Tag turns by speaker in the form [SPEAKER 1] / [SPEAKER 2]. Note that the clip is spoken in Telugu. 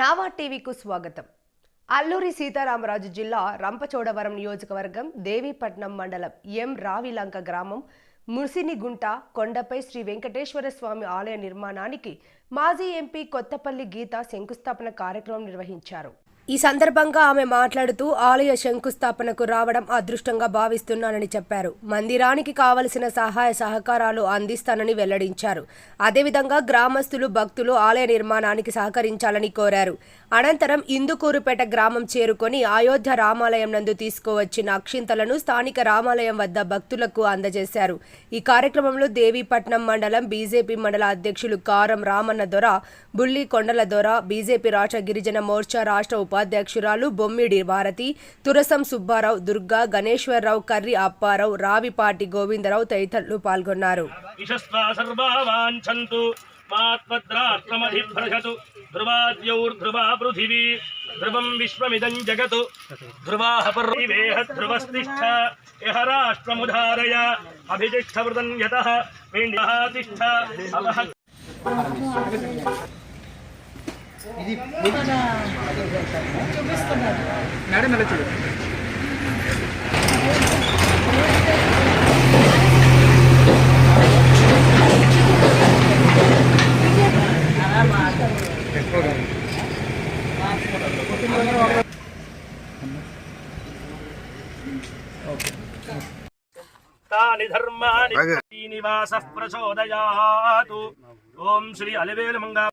[SPEAKER 1] నావా టీవీకు స్వాగతం. అల్లూరి సీతారామరాజు జిల్లా రంపచోడవరం నియోజకవర్గం దేవీపట్నం మండలం ఎం. రావిలంక గ్రామం ముసినిగుంట కొండపై శ్రీ వెంకటేశ్వర స్వామి ఆలయ నిర్మాణానికి మాజీ ఎంపీ కొత్తపల్లి గీత శంకుస్థాపన కార్యక్రమం నిర్వహించారు. ఈ సందర్భంగా ఆమె మాట్లాడుతూ ఆలయ శంకుస్థాపనకు రావడం అదృష్టంగా భావిస్తున్నానని చెప్పారు. మందిరానికి కావలసిన సహాయ సహకారాలు అందిస్తానని వెల్లడించారు. అదేవిధంగా గ్రామస్తులు భక్తులు ఆలయ నిర్మాణానికి సహకరించాలని కోరారు. అనంతరం ఇందుకూరుపేట గ్రామం చేరుకొని అయోధ్య రామాలయం నందు తీసుకువచ్చిన అక్షింతలను స్థానిక రామాలయం వద్ద భక్తులకు అందజేశారు. ఈ కార్యక్రమంలో దేవీపట్నం మండలం బీజేపీ మండల అధ్యక్షులు కారం రామన్న దొర బుల్లి కొండల దొర బీజేపీ రాష్ట్ర గిరిజన మోర్చా రాష్ట్ర ఉప ఉపాధ్యక్షురాలు బొమ్మిడి భారతి తురసం సుబ్బారావు దుర్గా గణేశ్వరరావు కర్రి అప్పారావు రావిపాటి గోవిందరావు తదితరులు పాల్గొన్నారు.
[SPEAKER 2] ఇషస్వా పృథివీ ధ్రువం విశ్వమిదం రాష్ట్రముధారయ అభితిష్ఠవృతం తిష్ఠ అపహ
[SPEAKER 3] మేడం ఎలా చూడు
[SPEAKER 2] ధర్మాని శ్రీనివాసः ప్రచోదయాతు. ఓం శ్రీ అలివేలు మంగా